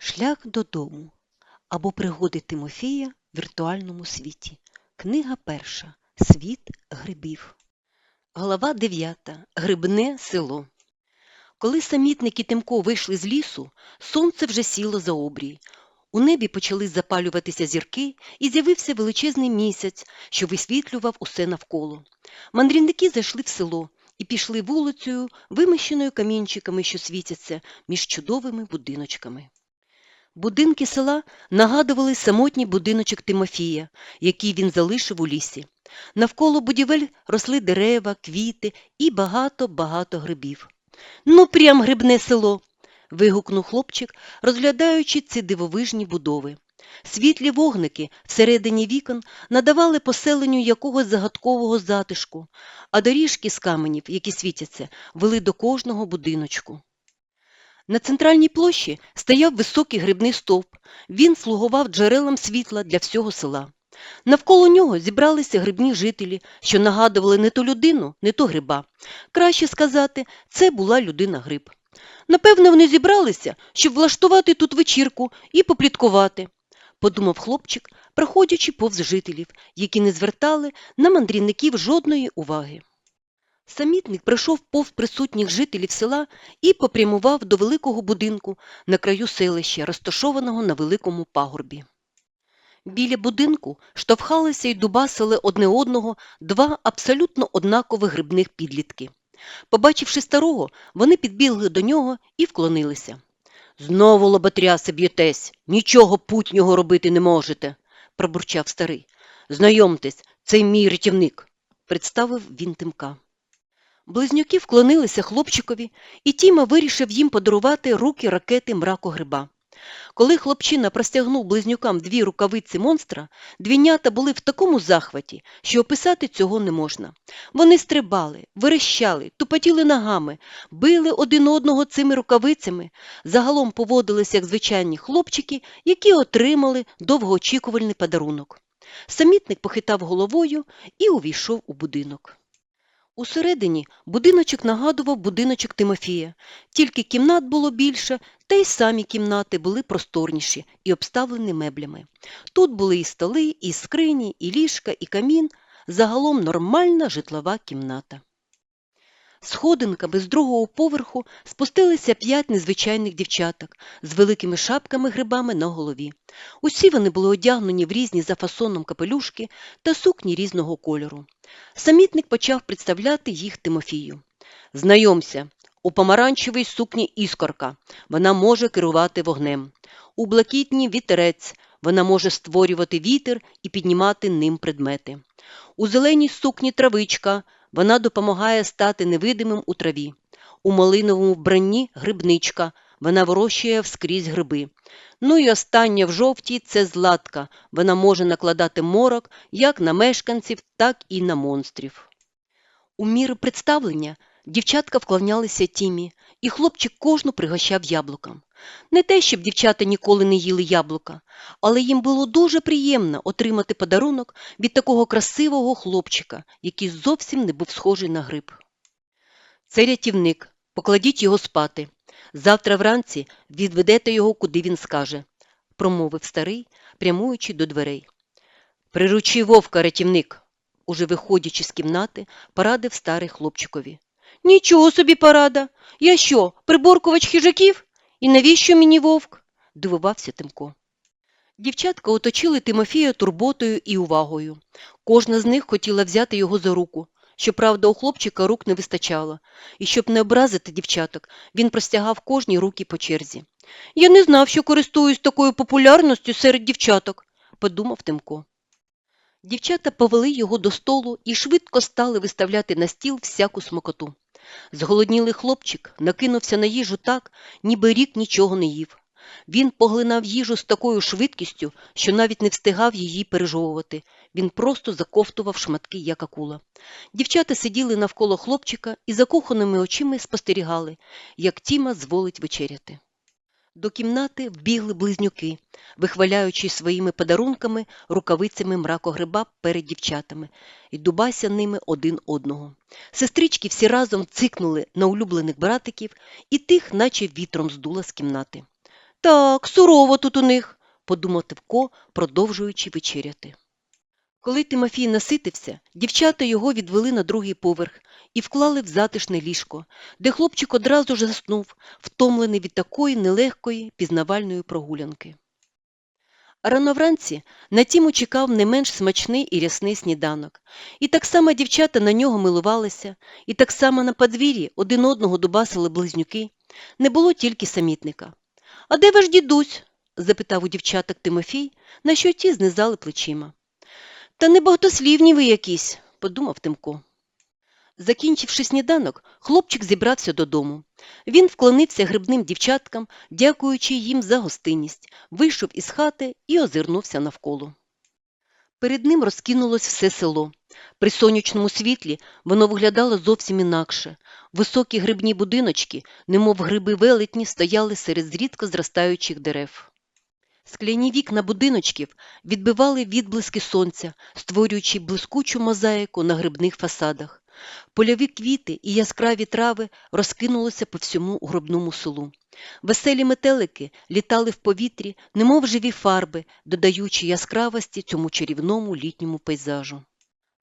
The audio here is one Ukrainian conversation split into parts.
Шлях додому або пригоди Тимофія в віртуальному світі. Книга перша. Світ грибів. Глава 9. Грибне село. Коли самітник і Тимко вийшли з лісу, сонце вже сіло за обрій. У небі почали запалюватися зірки, і з'явився величезний місяць, що висвітлював усе навколо. Мандрівники зайшли в село і пішли вулицею, вимощеною камінчиками, що світяться між чудовими будиночками. Будинки села нагадували самотній будиночок Тимофія, який він залишив у лісі. Навколо будівель росли дерева, квіти і багато-багато грибів. Ну, прям грибне село. вигукнув хлопчик, розглядаючи ці дивовижні будови. Світлі вогники всередині вікон надавали поселенню якогось загадкового затишку, а доріжки з каменів, які світяться, вели до кожного будиночку. На центральній площі стояв високий грибний стовп. Він слугував джерелом світла для всього села. Навколо нього зібралися грибні жителі, що нагадували не то людину, не то гриба. Краще сказати, це була людина-гриб. Напевно, вони зібралися, щоб влаштувати тут вечірку і попліткувати, подумав хлопчик, проходячи повз жителів, які не звертали на мандрівників жодної уваги. Самітник пройшов повз присутніх жителів села і попрямував до великого будинку на краю селища, розташованого на великому пагорбі. Біля будинку штовхалися й дубасили одне одного два абсолютно однакових грибних підлітки. Побачивши старого, вони підбігли до нього і вклонилися. Знову лоботряси б'єтесь, нічого путнього робити не можете, пробурчав старий. Знайомтесь, це мій рятівник, представив він тимка. Близнюки вклонилися хлопчикові, і Тіма вирішив їм подарувати руки ракети мракогриба. Коли хлопчина простягнув близнюкам дві рукавиці монстра, двійнята були в такому захваті, що описати цього не можна. Вони стрибали, верещали, тупотіли ногами, били один одного цими рукавицями, загалом поводилися як звичайні хлопчики, які отримали довгоочікувальний подарунок. Самітник похитав головою і увійшов у будинок. Усередині будиночок нагадував будиночок Тимофія, тільки кімнат було більше, та й самі кімнати були просторніші і обставлені меблями. Тут були і столи, і скрині, і ліжка, і камін, загалом нормальна житлова кімната. Сходинками з другого поверху спустилися п'ять незвичайних дівчаток з великими шапками грибами на голові. Усі вони були одягнені в різні за фасоном капелюшки та сукні різного кольору. Самітник почав представляти їх Тимофію. Знайомся, у помаранчевій сукні іскорка, вона може керувати вогнем. У блакитній вітерець, вона може створювати вітер і піднімати ним предмети. У зеленій сукні травичка, вона допомагає стати невидимим у траві. У малиновому вбранні грибничка, вона вирощує вскрізь гриби. Ну і остання в жовтій це златка, вона може накладати морок як на мешканців, так і на монстрів. У міру представлення дівчатка вклонялися Тімі, і хлопчик кожну пригощав яблукам. Не те, щоб дівчата ніколи не їли яблука, але їм було дуже приємно отримати подарунок від такого красивого хлопчика, який зовсім не був схожий на гриб. Це рятівник, покладіть його спати. Завтра вранці відведете його, куди він скаже, промовив старий, прямуючи до дверей. Приручи вовка, рятівник, уже виходячи з кімнати, порадив старий хлопчикові. Нічого собі порада. Я що, приборкувач хижаків? І навіщо мені вовк? дивувався Тимко. Дівчатка оточили Тимофія турботою і увагою. Кожна з них хотіла взяти його за руку. Щоправда, у хлопчика рук не вистачало, і щоб не образити дівчаток, він простягав кожній руки по черзі. Я не знав, що користуюсь такою популярністю серед дівчаток, подумав Тимко. Дівчата повели його до столу і швидко стали виставляти на стіл всяку смокоту. Зголоднілий хлопчик накинувся на їжу так, ніби рік нічого не їв. Він поглинав їжу з такою швидкістю, що навіть не встигав її пережовувати. Він просто заковтував шматки, як акула. Дівчата сиділи навколо хлопчика і закоханими очима спостерігали, як Тіма зволить вечеряти. До кімнати вбігли близнюки, вихваляючи своїми подарунками рукавицями мракогриба перед дівчатами і дубася ними один одного. Сестрички всі разом цикнули на улюблених братиків і тих, наче вітром здула з кімнати. Так, сурово тут у них, подумав Тивко, продовжуючи вечеряти. Коли Тимофій наситився, дівчата його відвели на другий поверх і вклали в затишне ліжко, де хлопчик одразу ж заснув, втомлений від такої нелегкої пізнавальної прогулянки. Рано вранці на Тіму чекав не менш смачний і рясний сніданок. І так само дівчата на нього милувалися, і так само на подвір'ї один одного дубасили близнюки. Не було тільки самітника. А де ваш дідусь? запитав у дівчаток Тимофій, на що ті знизали плечима. Та не багатослівні ви якісь, подумав Тимко. Закінчивши сніданок, хлопчик зібрався додому. Він вклонився грибним дівчаткам, дякуючи їм за гостинність, вийшов із хати і озирнувся навколо. Перед ним розкинулось все село. При сонячному світлі воно виглядало зовсім інакше. Високі грибні будиночки, немов гриби велетні, стояли серед зрідко зростаючих дерев. Скляні вікна будиночків відбивали відблиски сонця, створюючи блискучу мозаїку на грибних фасадах. Польові квіти і яскраві трави розкинулися по всьому гробному селу. Веселі метелики літали в повітрі, немов живі фарби, додаючи яскравості цьому чарівному літньому пейзажу.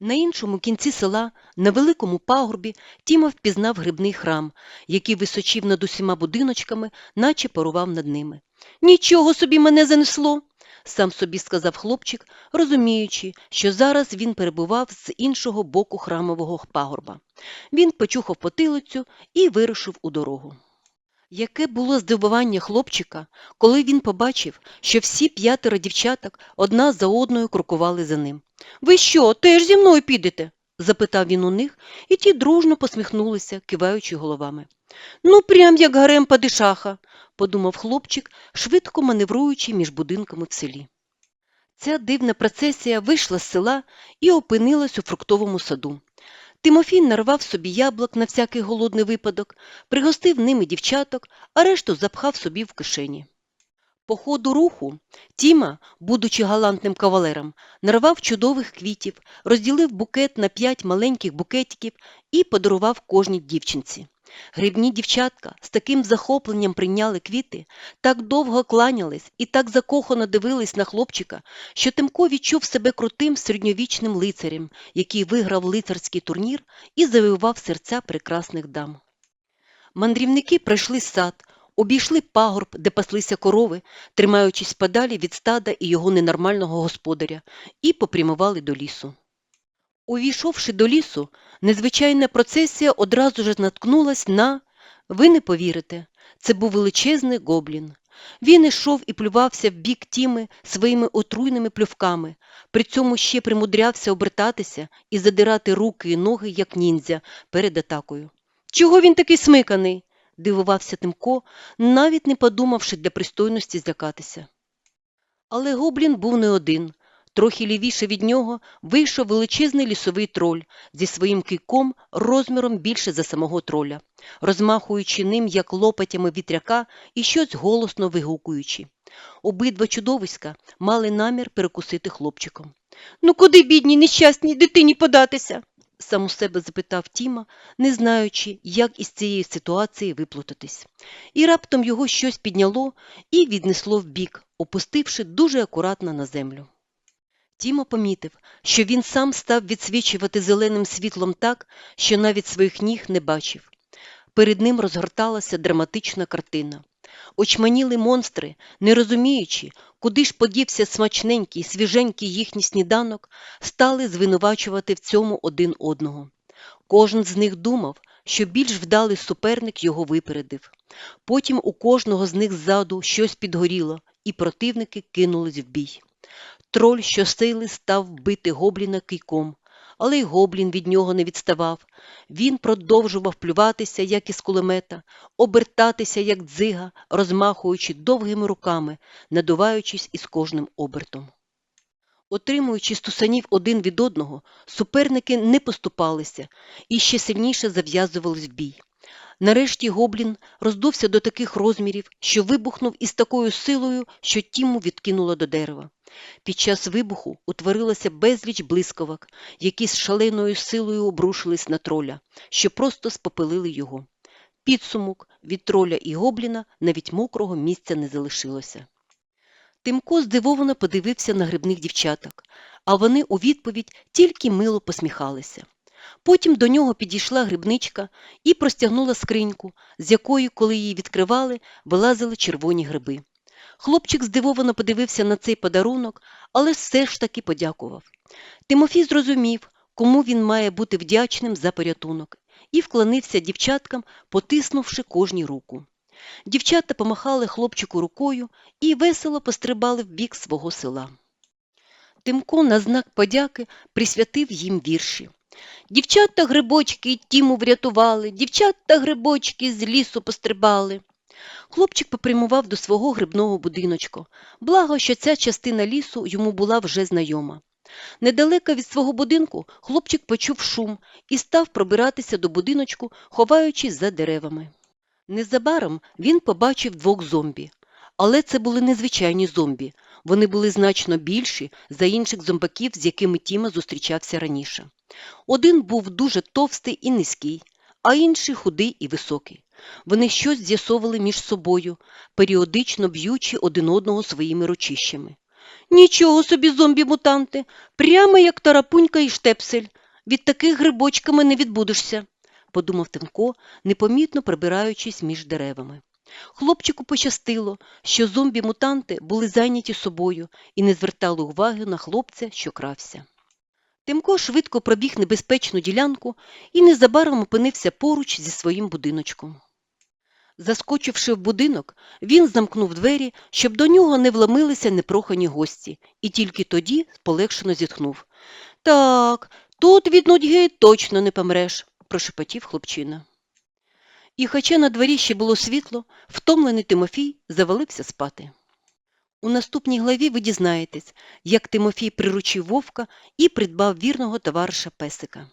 На іншому кінці села, на великому пагорбі, Тіма впізнав грибний храм, який височив над усіма будиночками, наче парував над ними. Нічого собі мене занесло, сам собі сказав хлопчик, розуміючи, що зараз він перебував з іншого боку храмового пагорба. Він почухав потилицю і вирушив у дорогу. Яке було здивування хлопчика, коли він побачив, що всі п'ятеро дівчаток одна за одною крокували за ним. Ви що, теж зі мною підете? запитав він у них, і ті дружно посміхнулися, киваючи головами. Ну, прям як гарем падишаха, подумав хлопчик, швидко маневруючи між будинками в селі. Ця дивна процесія вийшла з села і опинилась у фруктовому саду. Тимофій нарвав собі яблук на всякий голодний випадок, пригостив ними дівчаток, а решту запхав собі в кишені. По ходу руху Тіма, будучи галантним кавалером, нарвав чудових квітів, розділив букет на п'ять маленьких букетиків і подарував кожній дівчинці. Грибні дівчатка з таким захопленням прийняли квіти, так довго кланялись і так закохано дивились на хлопчика, що Тимко відчув себе крутим середньовічним лицарем, який виграв лицарський турнір і завоював серця прекрасних дам. Мандрівники пройшли сад, обійшли пагорб, де паслися корови, тримаючись подалі від стада і його ненормального господаря, і попрямували до лісу. Увійшовши до лісу, незвичайна процесія одразу ж наткнулась на, ви не повірите, це був величезний гоблін. Він ішов і плювався в бік тіми своїми отруйними плювками, при цьому ще примудрявся обертатися і задирати руки і ноги, як ніндзя, перед атакою. Чого він такий смиканий? Дивувався Тимко, навіть не подумавши для пристойності злякатися. Але гоблін був не один. Трохи лівіше від нього вийшов величезний лісовий троль зі своїм кийком розміром більше за самого троля, розмахуючи ним як лопатями вітряка і щось голосно вигукуючи. Обидва чудовиська мали намір перекусити хлопчиком. Ну куди, бідній, нещасній дитині податися? Сам у себе запитав Тіма, не знаючи, як із цієї ситуації виплутатись. І раптом його щось підняло і віднесло вбік, опустивши дуже акуратно на землю. Тіма помітив, що він сам став відсвічувати зеленим світлом так, що навіть своїх ніг не бачив. Перед ним розгорталася драматична картина. Очманіли монстри, не розуміючи, куди ж подівся смачненький, свіженький їхній сніданок, стали звинувачувати в цьому один одного. Кожен з них думав, що більш вдалий суперник його випередив. Потім у кожного з них ззаду щось підгоріло, і противники кинулись в бій. Троль щосили став бити гобліна кийком, але й гоблін від нього не відставав. Він продовжував плюватися, як із кулемета, обертатися, як дзига, розмахуючи довгими руками, надуваючись із кожним обертом. Отримуючи стусанів один від одного, суперники не поступалися і ще сильніше зав'язувались в бій. Нарешті гоблін роздувся до таких розмірів, що вибухнув із такою силою, що тіму відкинуло до дерева. Під час вибуху утворилося безліч блискавок, які з шаленою силою обрушились на троля, що просто спопилили його. Підсумок від троля і гобліна навіть мокрого місця не залишилося. Тимко здивовано подивився на грибних дівчаток, а вони у відповідь тільки мило посміхалися. Потім до нього підійшла грибничка і простягнула скриньку, з якої, коли її відкривали, вилазили червоні гриби. Хлопчик здивовано подивився на цей подарунок, але все ж таки подякував. Тимофій зрозумів, кому він має бути вдячним за порятунок, і вклонився дівчаткам, потиснувши кожній руку. Дівчата помахали хлопчику рукою і весело пострибали в бік свого села. Тимко на знак подяки присвятив їм вірші. Дівчата грибочки Тіму врятували, дівчата грибочки з лісу пострибали. Хлопчик попрямував до свого грибного будиночку. Благо, що ця частина лісу йому була вже знайома. Недалеко від свого будинку хлопчик почув шум і став пробиратися до будиночку, ховаючись за деревами. Незабаром він побачив двох зомбі. Але це були незвичайні зомбі. Вони були значно більші за інших зомбаків, з якими Тіма зустрічався раніше. Один був дуже товстий і низький, а інший худий і високий. Вони щось з'ясовували між собою, періодично б'ючи один одного своїми ручищами. Нічого собі зомбі-мутанти, прямо як тарапунька і штепсель. Від таких грибочками не відбудешся, подумав Тимко, непомітно прибираючись між деревами. Хлопчику пощастило, що зомбі-мутанти були зайняті собою і не звертали уваги на хлопця, що крався. Тимко швидко пробіг небезпечну ділянку і незабаром опинився поруч зі своїм будиночком. Заскочивши в будинок, він замкнув двері, щоб до нього не вломилися непрохані гості, і тільки тоді полегшено зітхнув. Так, тут від нудьги точно не помреш, прошепотів хлопчина. І хоча на дворі ще було світло, втомлений Тимофій завалився спати. У наступній главі ви дізнаєтесь, як Тимофій приручив вовка і придбав вірного товариша песика.